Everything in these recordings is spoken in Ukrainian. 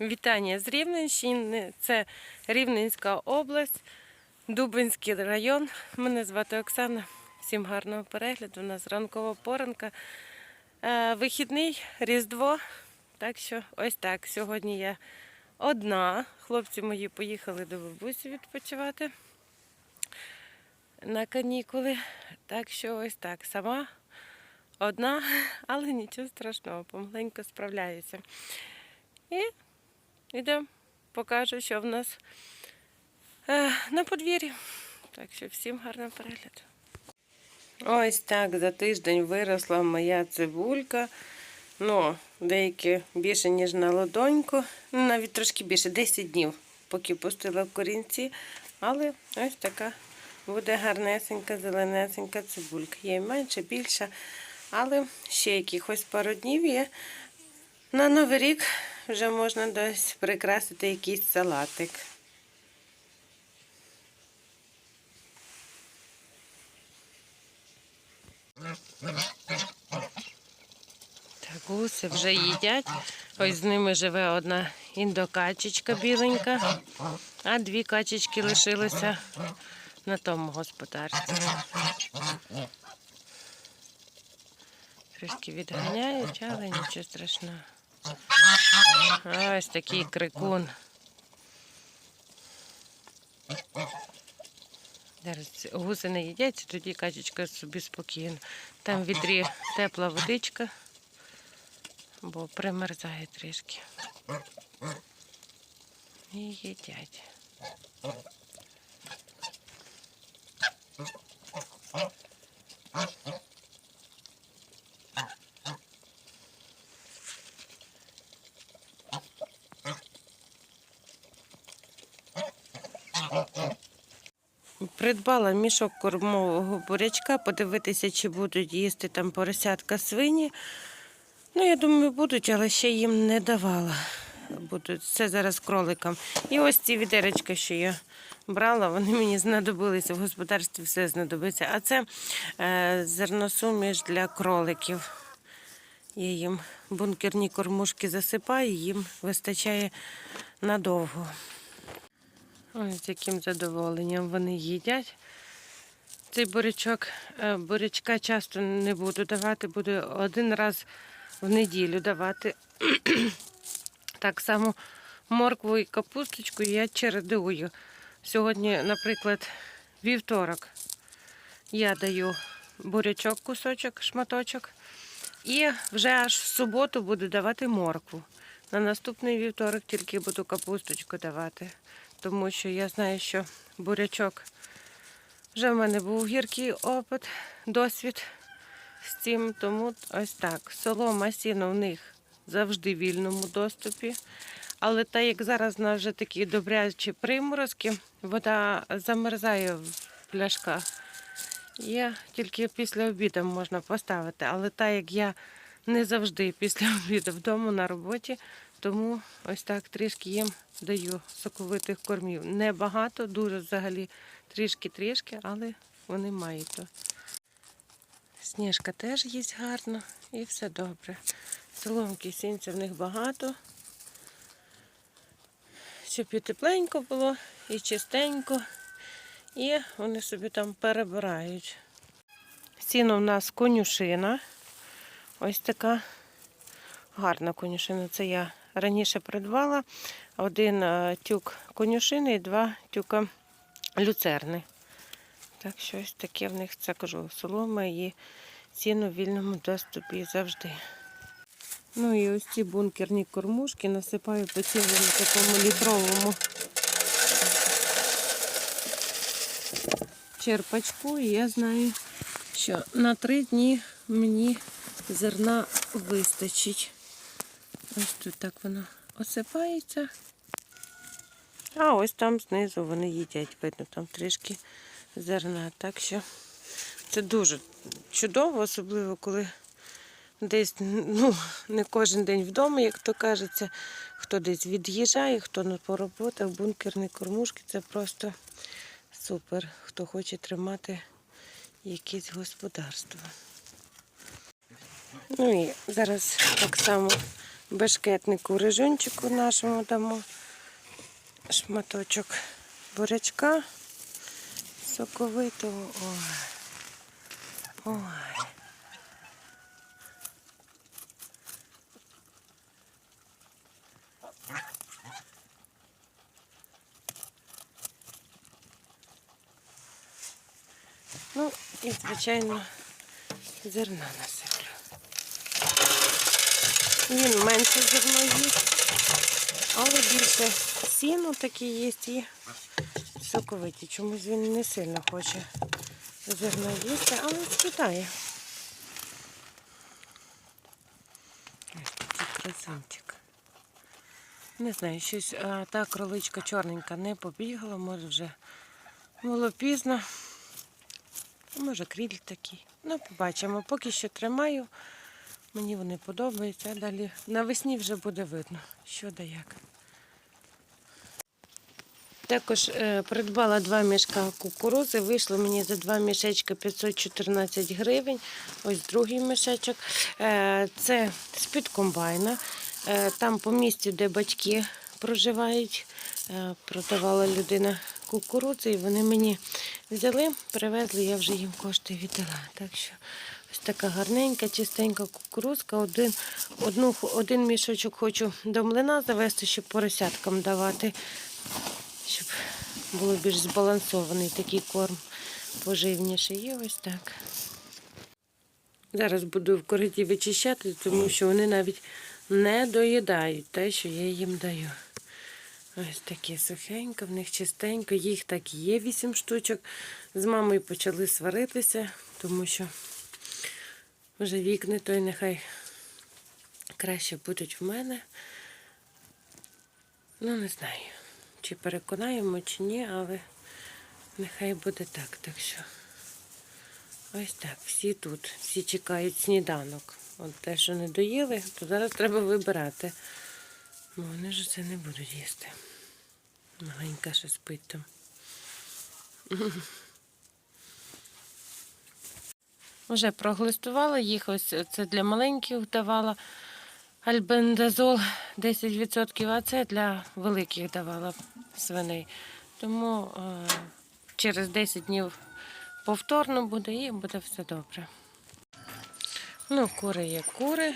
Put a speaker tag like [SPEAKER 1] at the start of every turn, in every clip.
[SPEAKER 1] Вітання з Рівненщини. Це Рівненська область, Дубинський район. Мене звати Оксана. Всім гарного перегляду. У нас ранкова поранка. Е, Вихідний, Різдво. Так що ось так. Сьогодні я одна. Хлопці мої поїхали до бабусі відпочивати на канікули. Так що ось так. Сама одна, але нічого страшного, помаленьку справляюся. І Йдемо, покажу, що в нас е, на подвір'ї. Так що всім гарного перегляду. Ось так за тиждень виросла моя цибулька. Ну, деякі більше, ніж на ладоньку. Ну, навіть трошки більше, 10 днів, поки пустила в корінці. Але ось така буде гарнесенька, зеленесенька цибулька. Є менше, більша. Але ще якихось пару днів є. На Новий рік вже можна десь прикрасити якийсь салатик. Так, гуси вже їдять. Ось з ними живе одна індокачечка біленька, а дві качечки лишилися на тому господарстві. Трішки відганяють, але нічого страшного. Ось такий крикун. Зараз гуси не їдять, тоді качечка собі спокійно. Там в відрі тепла водичка, бо примерзає трішки. І їдять. Придбала мішок кормового бурячка, подивитися, чи будуть їсти там поросятка свині. Ну, я думаю, будуть, але ще їм не давала. Будуть це зараз кроликам. І ось ці відеречка, що я брала, вони мені знадобилися. В господарстві все знадобиться. А це е, зерносуміш для кроликів. Я їм бункерні кормушки засипаю, їм вистачає надовго. Ось з яким задоволенням вони їдять. Цей бурячок, е, бурячка часто не буду давати, буду один раз в неділю давати. Так само моркву і капусточку я чередую. Сьогодні, наприклад, вівторок я даю бурячок, кусочок, шматочок. І вже аж в суботу буду давати моркву. На наступний вівторок тільки буду капусточку давати тому що я знаю, що бурячок вже в мене був гіркий опит, досвід з цим, тому ось так. Солома, сіно в них завжди в вільному доступі. Але так як зараз у нас вже такі добрячі приморозки, вода замерзає в пляшках. Є тільки після обіду можна поставити. Але так як я не завжди після обіду вдома на роботі, тому ось так трішки їм даю соковитих кормів. Небагато, дуже взагалі трішки-трішки, але вони мають то. Сніжка теж їсть гарно і все добре. Соломки сінця в них багато. Щоб і тепленько було, і чистенько. І вони собі там перебирають. Сіно в нас конюшина. Ось така гарна конюшина. Це я раніше придбала один е, тюк конюшини і два тюка люцерни. Так що ось таке в них це кажу, солома і ціну в вільному доступі завжди. Ну і ось ці бункерні кормушки насипаю по цілому такому літровому черпачку, і я знаю, що на три дні мені зерна вистачить. Ось тут так воно осипається. А ось там знизу вони їдять, видно, там трішки зерна. Так що це дуже чудово, особливо коли десь ну, не кожен день вдома, як то кажеться, хто десь від'їжджає, хто на по роботах, бункерні кормушки це просто супер, хто хоче тримати якесь господарство. Ну і зараз так само бешкетнику рижунчику нашому дамо шматочок бурячка соковитого. Ой. Ой. Ну і, звичайно, зерна насиплю. Він менше зерно їсть, але більше сіну такі є і соковиті. Чомусь він не сильно хоче зерно їсти, але спитає. Ось. Не знаю, щось а, та кроличка чорненька не побігла, може вже було пізно. Може, кріль такий. Ну, побачимо. Поки що тримаю. Мені вони подобаються, а далі навесні вже буде видно, що да як. Також е, придбала два мішка кукурузи. Вийшло мені за два мішечка 514 гривень. Ось другий мішечок. Е, це з-під комбайна. Е, там по місцю, де батьки проживають, продавала людина кукурудзи, і вони мені взяли, привезли, я вже їм кошти віддала. Так що ось така гарненька, чистенька кукурудзка. Один, одну, один мішочок хочу до млина завести, щоб поросяткам давати, щоб було більш збалансований такий корм поживніший. І ось так. Зараз буду в кориті вичищати, тому що вони навіть не доїдають те, що я їм даю. Ось такі сухенько, в них чистенько, їх так і є вісім штучок. З мамою почали сваритися, тому що вже вік не той, нехай краще будуть в мене. Ну, не знаю, чи переконаємо, чи ні, але нехай буде так. Так що ось так, всі тут, всі чекають сніданок. От те, що не доїли, то зараз треба вибирати. Бо вони ж це не будуть їсти. Маленька ще спить там. Вже проглистувала їх, ось це для маленьких давала альбендазол 10%, а це для великих давала свиней. Тому е, через 10 днів повторно буде і буде все добре. Ну, кури є кури.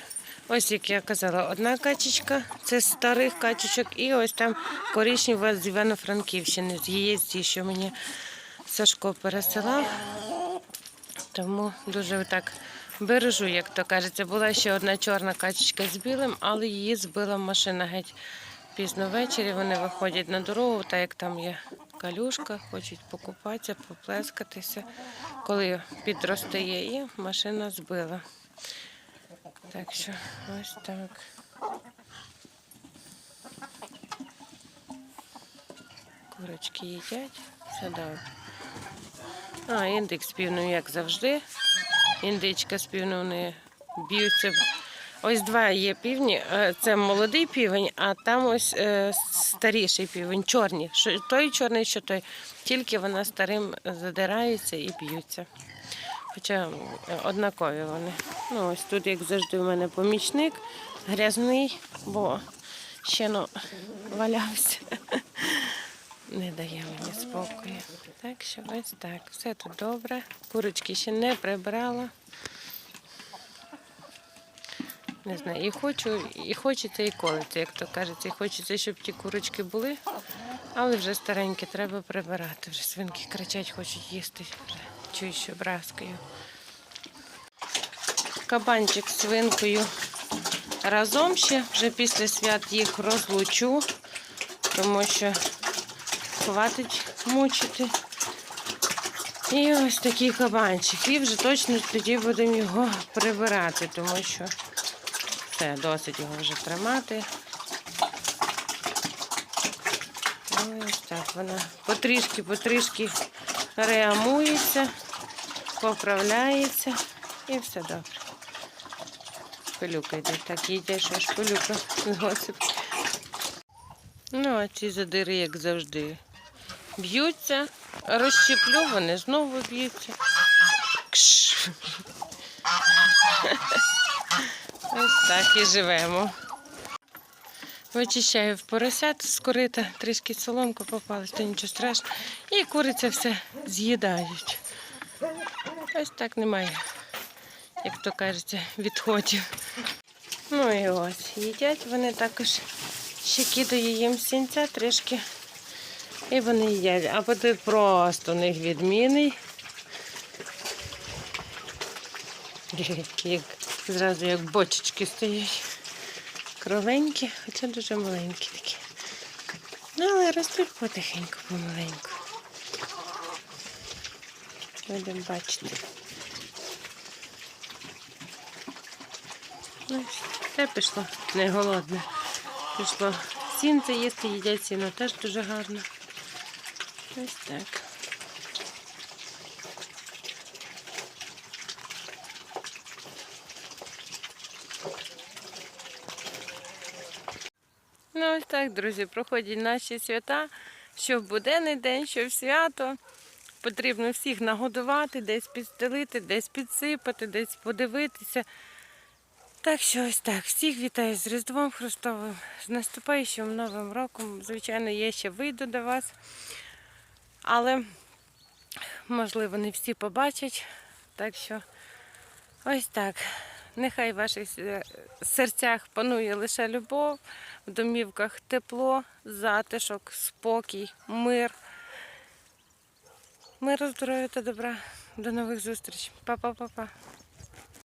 [SPEAKER 1] Ось як я казала, одна качечка, це старих качечок, і ось там коричнева з Івано-Франківщини, з яєць, що мені Сашко пересилав. Тому дуже так бережу, як то кажеться. Була ще одна чорна качечка з білим, але її збила машина геть пізно ввечері. Вони виходять на дорогу, так як там є калюшка, хочуть покупатися, поплескатися. Коли підростає, і машина збила. Так що ось так. Курочки їдять, все добре. А, індик з півною, як завжди. Індичка з півною вони б'ються. Ось два є півні. Е, Це молодий півень, а там ось е, старіший півень, чорні. Що той чорний, що той. Тільки вона старим задираються і б'ються. Хоча однакові вони. Ну, ось тут, як завжди, у мене помічник грязний, бо ще ну, валявся. Не дає мені спокою. Так що ось так. Все тут добре. Курочки ще не прибрала. Не знаю, і хочу, і хочеться, і колиться, як то кажеться. І хочеться, щоб ті курочки були, але вже старенькі, треба прибирати. Вже свинки кричать, хочуть їсти. Вже чую, що браскаю. Кабанчик з свинкою разом ще, вже після свят їх розлучу, тому що хватить мучити. І ось такий кабанчик. І вже точно тоді будемо його прибирати, тому що все, досить його вже тримати. Ось так вона потрішки-потрішки реамується, поправляється і все добре. Пилюка йде, так їде, що ж пилюка згосить. Ну, а ці задири, як завжди, б'ються, розщеплю, вони знову б'ються. Кш. Ось так і живемо. Вичищаю в поросят з корита, трішки соломка попалась, то нічого страшного. І куриця все з'їдають. Ось так немає, як то кажеться, відходів. Ну і ось, їдять вони також. Ще кидаю їм сінця трішки. І вони їдять. Апетит просто у них відмінний. Як, зразу як бочечки стоять. Кругленькі, хоча дуже маленькі такі. Ну, але ростуть потихеньку, помаленьку. Будемо бачити. Ну, те пішло, не голодне. Пішло сінце їсти, їдять сіно теж дуже гарно. Ось так. Ну, ось так, друзі, проходять наші свята, що в буденний день, що в свято. Потрібно всіх нагодувати, десь підстелити, десь підсипати, десь подивитися. Так що ось так. Всіх вітаю з Різдвом Христовим, з наступаючим Новим роком. Звичайно, я ще вийду до вас. Але, можливо, не всі побачать. Так що ось так. Нехай в ваших серцях панує лише любов, в домівках тепло, затишок, спокій, мир. Миру, здоров'я та добра. До нових зустрічей. Па-па-па-па.